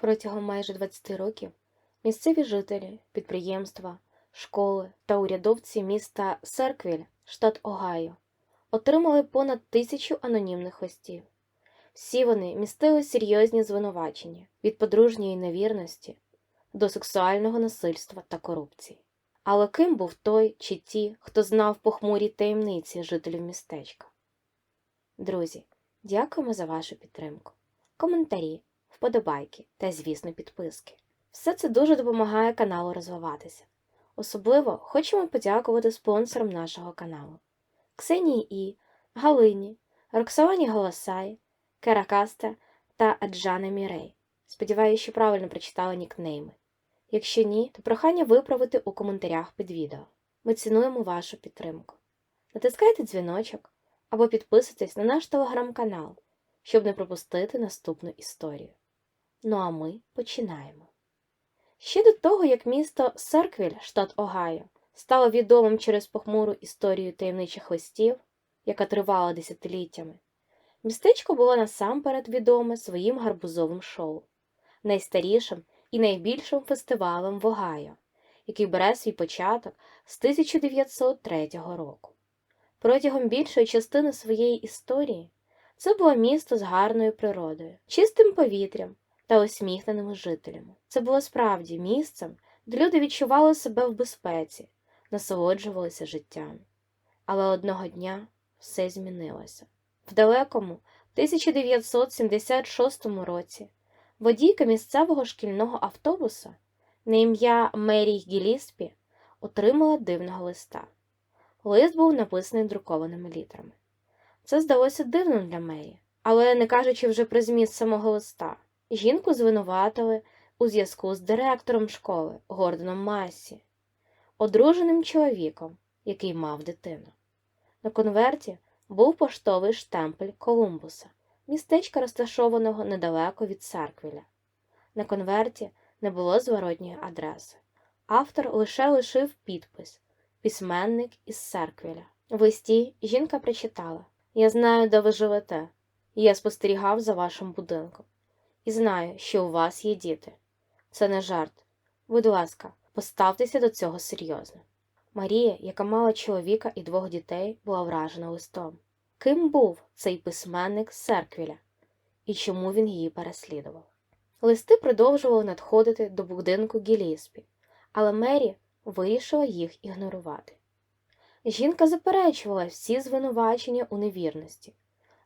Протягом майже 20 років місцеві жителі, підприємства, школи та урядовці міста Серквіль, штат Огайо, отримали понад тисячу анонімних листів. Всі вони містили серйозні звинувачення від подружньої невірності до сексуального насильства та корупції. Але ким був той чи ті, хто знав похмурі таємниці жителів містечка? Друзі, дякуємо за вашу підтримку, коментарі, вподобайки та, звісно, підписки. Все це дуже допомагає каналу розвиватися. Особливо хочемо подякувати спонсорам нашого каналу Ксенії І, Галині, Роксолані Голосай, Керакаста та Аджана Мірей. Сподіваюся, що правильно прочитала нікнейми. Якщо ні, то прохання виправити у коментарях під відео. Ми цінуємо вашу підтримку. Натискайте дзвіночок або підписуйтесь на наш телеграм-канал, щоб не пропустити наступну історію. Ну а ми починаємо. Ще до того, як місто Серквіль, штат Огайо, стало відомим через похмуру історію таємничих листів, яка тривала десятиліттями, містечко було насамперед відоме своїм гарбузовим шоу, найстарішим і найбільшим фестивалем в Огайо, який бере свій початок з 1903 року. Протягом більшої частини своєї історії це було місто з гарною природою, чистим повітрям та усміхненими жителями. Це було справді місцем, де люди відчували себе в безпеці, насолоджувалися життям. Але одного дня все змінилося. В далекому 1976 році водійка місцевого шкільного автобуса на ім'я Мері Гіліспі отримала дивного листа. Лист був написаний друкованими літерами. Це здалося дивним для Мері, але не кажучи вже про зміст самого листа, жінку звинуватили у зв'язку з директором школи Гордоном Массі, одруженим чоловіком, який мав дитину. На конверті був поштовий штемпель Колумбуса, містечка розташованого недалеко від Сарквіля. На конверті не було зворотньої адреси. Автор лише лишив підпис письменник із Серквіля. В листі жінка прочитала Я знаю, де ви живете. Я спостерігав за вашим будинком. І знаю, що у вас є діти. Це не жарт. Будь ласка, поставтеся до цього серйозно. Марія, яка мала чоловіка і двох дітей, була вражена листом. Ким був цей письменник з Серквіля і чому він її переслідував? Листи продовжували надходити до будинку Гіліспі, але Мері вирішила їх ігнорувати. Жінка заперечувала всі звинувачення у невірності,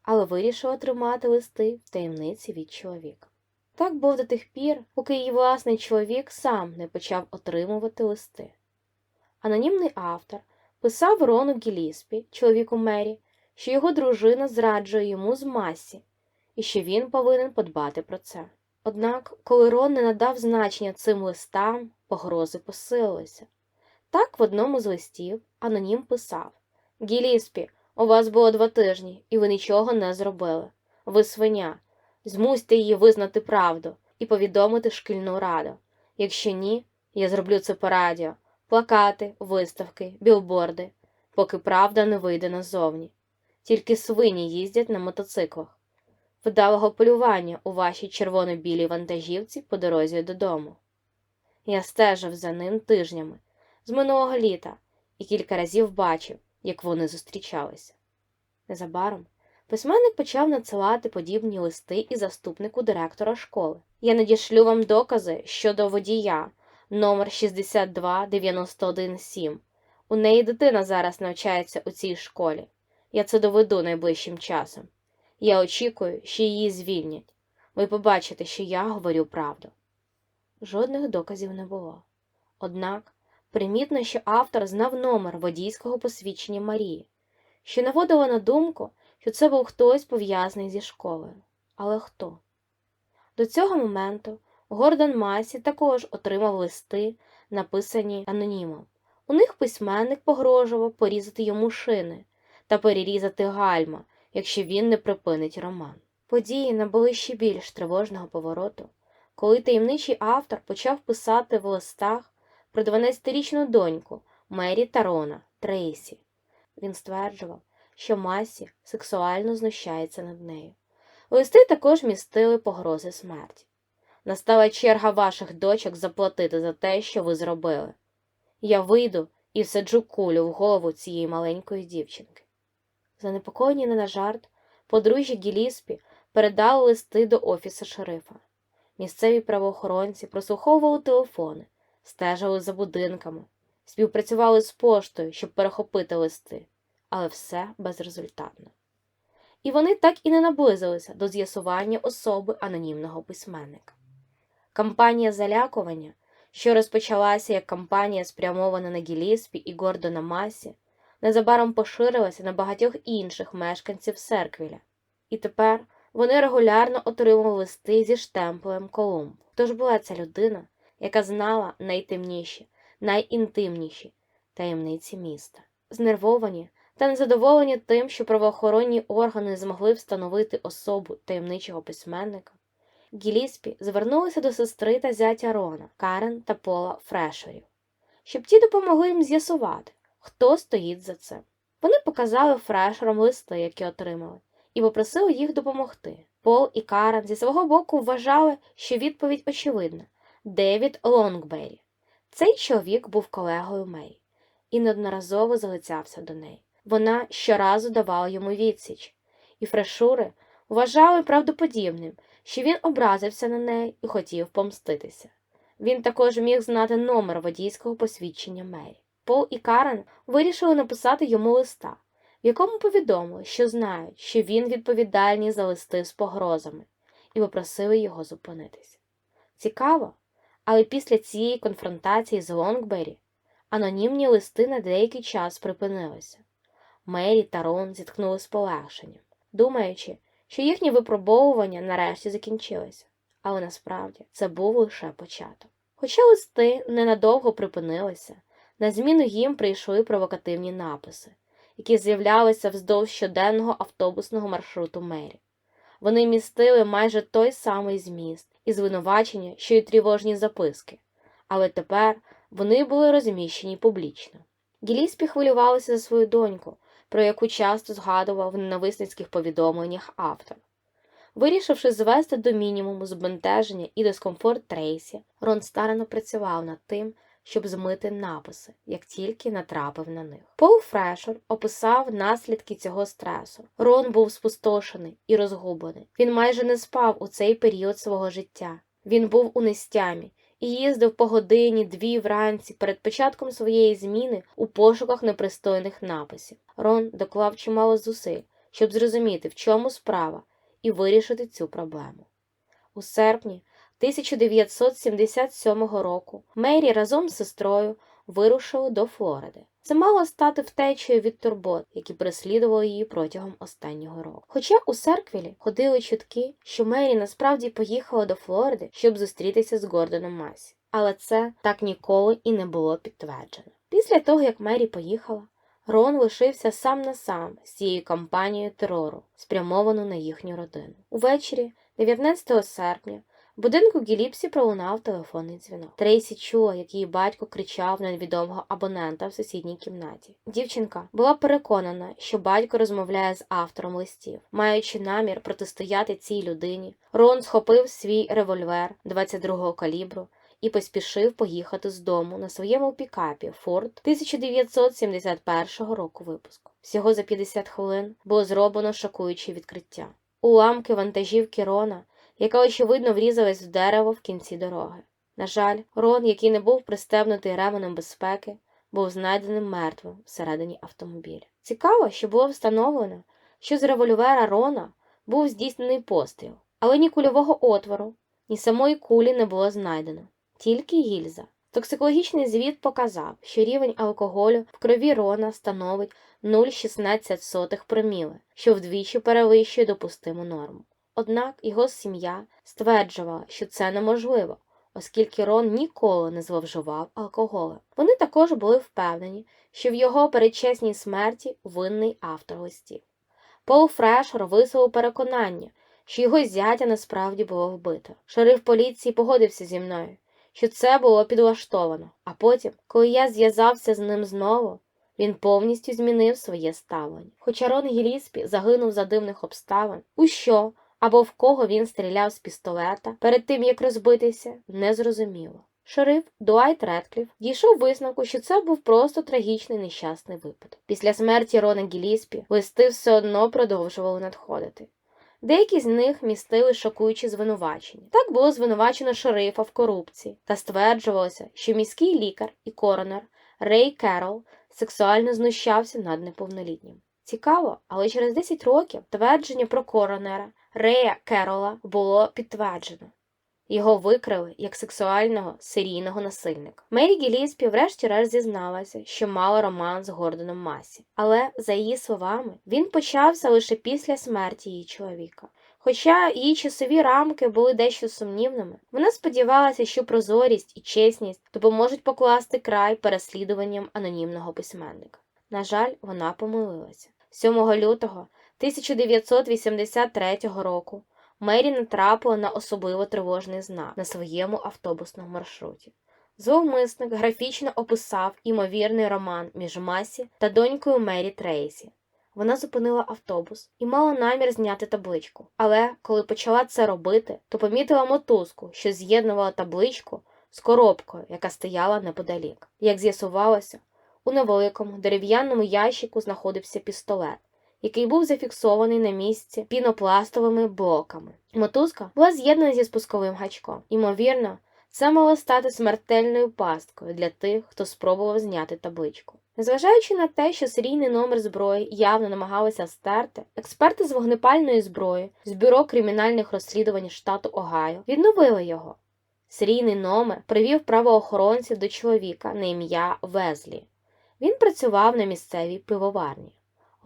але вирішила тримати листи в таємниці від чоловіка. Так був до тих пір, поки її власний чоловік сам не почав отримувати листи. Анонімний автор писав Рону Гіліспі, чоловіку Мері, що його дружина зраджує йому з масі і що він повинен подбати про це. Однак, коли Рон не надав значення цим листам, погрози посилилися. Так в одному з листів анонім писав Гіліспі, у вас було два тижні, і ви нічого не зробили. Ви свиня. Змусьте її визнати правду і повідомити шкільну раду. Якщо ні, я зроблю це по радіо, плакати, виставки, білборди, поки правда не вийде назовні. Тільки свині їздять на мотоциклах. Вдалого полювання у вашій червоно-білій вантажівці по дорозі додому. Я стежив за ним тижнями з минулого літа і кілька разів бачив, як вони зустрічалися. Незабаром письменник почав надсилати подібні листи і заступнику директора школи. Я надішлю вам докази щодо водія номер 62917. У неї дитина зараз навчається у цій школі. Я це доведу найближчим часом. Я очікую, що її звільнять. Ви побачите, що я говорю правду. Жодних доказів не було. Однак примітно, що автор знав номер водійського посвідчення Марії, що наводило на думку, що це був хтось пов'язаний зі школою. Але хто? До цього моменту Гордон Масі також отримав листи, написані анонімом. У них письменник погрожував порізати йому шини та перерізати гальма, якщо він не припинить роман. Події набули ще більш тривожного повороту, коли таємничий автор почав писати в листах про 12-річну доньку Мері Тарона Трейсі. Він стверджував, що Масі сексуально знущається над нею. Листи також містили погрози смерті. Настала черга ваших дочок заплатити за те, що ви зробили. Я вийду і всаджу кулю в голову цієї маленької дівчинки. Занепокоєні не на жарт, подружжя Гіліспі передали листи до офісу шерифа. Місцеві правоохоронці прослуховували телефони, стежили за будинками, співпрацювали з поштою, щоб перехопити листи, але все безрезультатно. І вони так і не наблизилися до з'ясування особи анонімного письменника. Кампанія залякування, що розпочалася як кампанія, спрямована на Гіліспі і Гордона Масі, незабаром поширилася на багатьох інших мешканців Серквіля, і тепер вони регулярно отримували листи зі штемпелем Колумб. Тож була ця людина, яка знала найтемніші, найінтимніші таємниці міста, знервовані та незадоволені тим, що правоохоронні органи змогли встановити особу таємничого письменника. Гіліспі звернулися до сестри та зятя Рона, Карен та Пола Фрешерів, щоб ті допомогли їм з'ясувати, хто стоїть за цим. Вони показали Фрешерам листи, які отримали, і попросили їх допомогти. Пол і Карен зі свого боку вважали, що відповідь очевидна Девід Лонгбері. Цей чоловік був колегою Мей і неодноразово залицявся до неї. Вона щоразу давала йому відсіч, і фрешури вважали правдоподібним, що він образився на неї і хотів помститися. Він також міг знати номер водійського посвідчення Мері. Пол і Карен вирішили написати йому листа, в якому повідомили, що знають, що він відповідальний за листи з погрозами, і попросили його зупинитися. Цікаво, але після цієї конфронтації з Лонгбері анонімні листи на деякий час припинилися. Мері та Рон зіткнули з полегшенням, думаючи, що їхні випробовування нарешті закінчилися, але насправді це був лише початок. Хоча листи ненадовго припинилися, на зміну їм прийшли провокативні написи, які з'являлися вздовж щоденного автобусного маршруту Мері. Вони містили майже той самий зміст і звинувачення, що й тривожні записки, але тепер вони були розміщені публічно. Гіліспі хвилювалася за свою доньку, про яку часто згадував в ненависницьких повідомленнях автор. Вирішивши звести до мінімуму збентеження і дискомфорт Трейсі, Рон старано працював над тим, щоб змити написи, як тільки натрапив на них. Пол Фрешер описав наслідки цього стресу. Рон був спустошений і розгублений. Він майже не спав у цей період свого життя. Він був у нестямі і їздив по годині дві вранці перед початком своєї зміни у пошуках непристойних написів. Рон доклав чимало зусиль, щоб зрозуміти, в чому справа, і вирішити цю проблему. У серпні 1977 року Мері разом з сестрою вирушили до Флориди. Це мало стати втечею від турбот, які переслідували її протягом останнього року. Хоча у Серквілі ходили чутки, що Мері насправді поїхала до Флориди, щоб зустрітися з Гордоном Масі, але це так ніколи і не було підтверджено. Після того, як Мері поїхала, Рон лишився сам на сам з цією кампанією терору, спрямовану на їхню родину. Увечері, 19 серпня, будинку Гіліпсі пролунав телефонний дзвінок. Трейсі чула, як її батько кричав на невідомого абонента в сусідній кімнаті. Дівчинка була переконана, що батько розмовляє з автором листів, маючи намір протистояти цій людині. Рон схопив свій револьвер 22-го калібру і поспішив поїхати з дому на своєму пікапі Форд 1971 року випуску. Всього за 50 хвилин було зроблено шокуюче відкриття. Уламки вантажівки Рона яка, очевидно, врізалась в дерево в кінці дороги. На жаль, Рон, який не був пристебнутий ременем безпеки, був знайденим мертвим всередині автомобіля. Цікаво, що було встановлено, що з револьвера Рона був здійснений постріл, але ні кульового отвору, ні самої кулі не було знайдено, тільки гільза. Токсикологічний звіт показав, що рівень алкоголю в крові Рона становить 0,16 проміли, що вдвічі перевищує допустиму норму. Однак його сім'я стверджувала, що це неможливо, оскільки Рон ніколи не зловживав алкоголем. Вони також були впевнені, що в його передчесній смерті винний автор листів. Пол Фрешер висловив переконання, що його зятя насправді було вбито. Шериф поліції погодився зі мною, що це було підлаштовано, а потім, коли я зв'язався з ним знову, він повністю змінив своє ставлення. Хоча Рон Гіліспі загинув за дивних обставин, у що або в кого він стріляв з пістолета перед тим як розбитися, не зрозуміло. Шериф Дуайт Редкліф дійшов висновку, що це був просто трагічний нещасний випадок. Після смерті Рона Гіліспі листи все одно продовжували надходити. Деякі з них містили шокуючі звинувачення. Так було звинувачено шерифа в корупції та стверджувалося, що міський лікар і коронер Рей Керол сексуально знущався над неповнолітнім. Цікаво, але через 10 років твердження про коронера Рея Керола було підтверджено. Його викрили як сексуального серійного насильника. Мері Гіліспі врешті-решт зізналася, що мала роман з Гордоном Масі, але, за її словами, він почався лише після смерті її чоловіка. Хоча її часові рамки були дещо сумнівними, вона сподівалася, що прозорість і чесність допоможуть покласти край переслідуванням анонімного письменника. На жаль, вона помилилася. 7 лютого 1983 року Мері натрапила на особливо тривожний знак на своєму автобусному маршруті. Зловмисник графічно описав імовірний роман між Масі та донькою Мері Трейсі. Вона зупинила автобус і мала намір зняти табличку. Але коли почала це робити, то помітила мотузку, що з'єднувала табличку з коробкою, яка стояла неподалік. Як з'ясувалося, у невеликому дерев'яному ящику знаходився пістолет, який був зафіксований на місці пінопластовими блоками. Мотузка була з'єднана зі спусковим гачком. Ймовірно, це мало стати смертельною пасткою для тих, хто спробував зняти табличку. Незважаючи на те, що серійний номер зброї явно намагалися стерти, експерти з вогнепальної зброї з бюро кримінальних розслідувань штату Огайо відновили його. Серійний номер привів правоохоронців до чоловіка на ім'я Везлі. Він працював на місцевій пивоварні.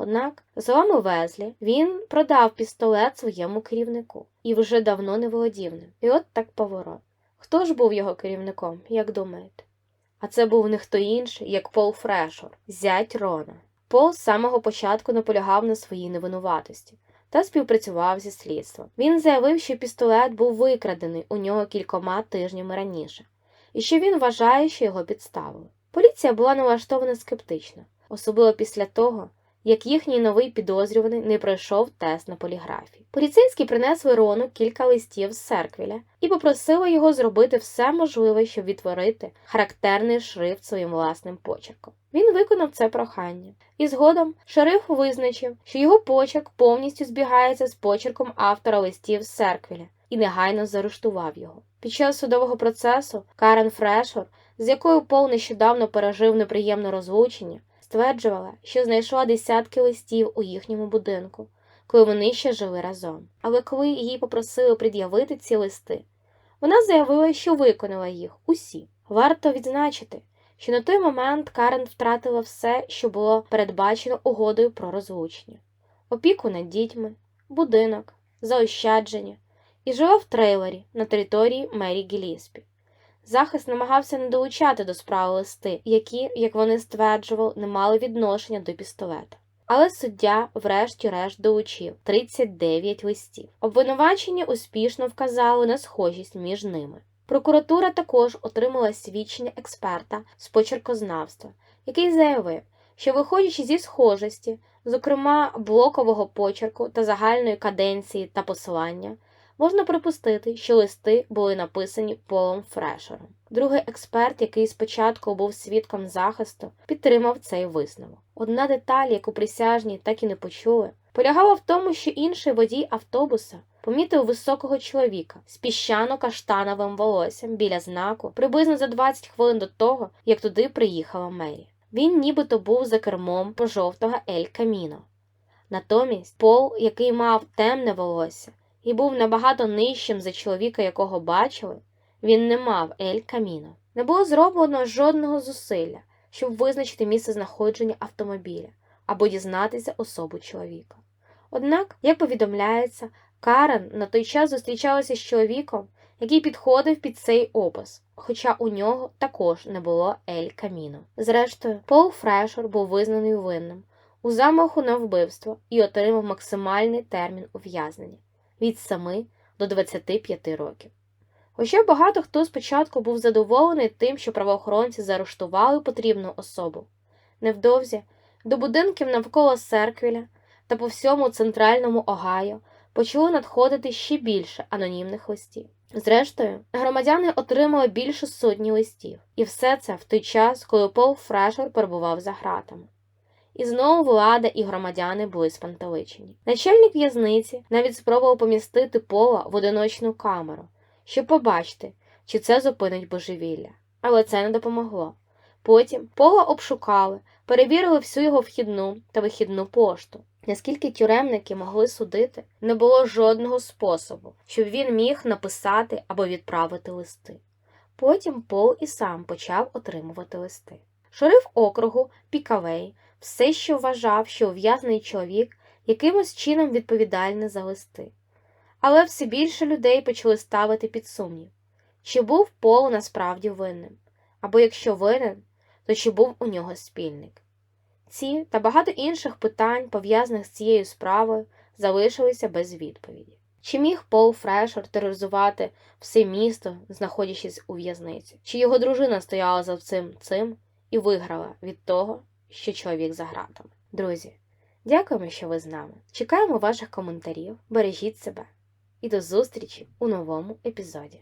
Однак, за словами Везлі, він продав пістолет своєму керівнику і вже давно не володів ним. І от так поворот. Хто ж був його керівником, як думаєте? А це був не хто інший, як Пол Фрешор, зять Рона. Пол з самого початку наполягав на своїй невинуватості та співпрацював зі слідством. Він заявив, що пістолет був викрадений у нього кількома тижнями раніше, і що він вважає, що його підставили. Поліція була налаштована скептично, особливо після того, як їхній новий підозрюваний не пройшов тест на поліграфії. Поліцейські принесли Рону кілька листів з Серквіля і попросили його зробити все можливе, щоб відтворити характерний шрифт своїм власним почерком. Він виконав це прохання, і згодом шериф визначив, що його почерк повністю збігається з почерком автора листів з Серквіля і негайно заарештував його. Під час судового процесу Карен Фрешор, з якою Пол нещодавно пережив неприємне розлучення, стверджувала, що знайшла десятки листів у їхньому будинку, коли вони ще жили разом. Але коли її попросили пред'явити ці листи, вона заявила, що виконала їх усі. Варто відзначити, що на той момент Карен втратила все, що було передбачено угодою про розлучення: опіку над дітьми, будинок, заощадження і жила в трейлері на території Мері Гіліспі. Захист намагався не долучати до справи листи, які, як вони стверджували, не мали відношення до пістолета. Але суддя, врешті-решт, долучив 39 листів. Обвинувачення успішно вказали на схожість між ними. Прокуратура також отримала свідчення експерта з почеркознавства, який заявив, що, виходячи зі схожості, зокрема блокового почерку та загальної каденції та посилання, можна припустити, що листи були написані Полом Фрешером. Другий експерт, який спочатку був свідком захисту, підтримав цей висновок. Одна деталь, яку присяжні так і не почули, полягала в тому, що інший водій автобуса помітив високого чоловіка з піщано-каштановим волоссям біля знаку приблизно за 20 хвилин до того, як туди приїхала Мері. Він нібито був за кермом пожовтого Ель Каміно. Натомість Пол, який мав темне волосся, і був набагато нижчим за чоловіка, якого бачили, він не мав Ель Каміно. Не було зроблено жодного зусилля, щоб визначити місце знаходження автомобіля або дізнатися особу чоловіка. Однак, як повідомляється, Карен на той час зустрічалася з чоловіком, який підходив під цей опис, хоча у нього також не було Ель Каміно. Зрештою, Пол Фрешер був визнаний винним у замаху на вбивство і отримав максимальний термін ув'язнення від 7 до 25 років. Хоча багато хто спочатку був задоволений тим, що правоохоронці заарештували потрібну особу. Невдовзі до будинків навколо Серквіля та по всьому центральному Огайо почали надходити ще більше анонімних листів. Зрештою, громадяни отримали більше сотні листів, і все це в той час, коли Пол Фрешер перебував за гратами. І знову влада і громадяни були спантеличені. Начальник в'язниці навіть спробував помістити Пола в одиночну камеру, щоб побачити, чи це зупинить божевілля. Але це не допомогло. Потім Пола обшукали, перевірили всю його вхідну та вихідну пошту. Наскільки тюремники могли судити, не було жодного способу, щоб він міг написати або відправити листи. Потім Пол і сам почав отримувати листи. Шериф округу Пікавей все ще вважав, що ув'язаний чоловік якимось чином відповідальний за листи. Але все більше людей почали ставити під сумнів, чи був Пол насправді винним, або якщо винен, то чи був у нього спільник. Ці та багато інших питань, пов'язаних з цією справою, залишилися без відповіді. Чи міг Пол Фрешер тероризувати все місто, знаходячись у в'язниці? Чи його дружина стояла за цим цим і виграла від того, що чоловік за гратами? Друзі, дякуємо, що ви з нами. Чекаємо ваших коментарів, бережіть себе і до зустрічі у новому епізоді.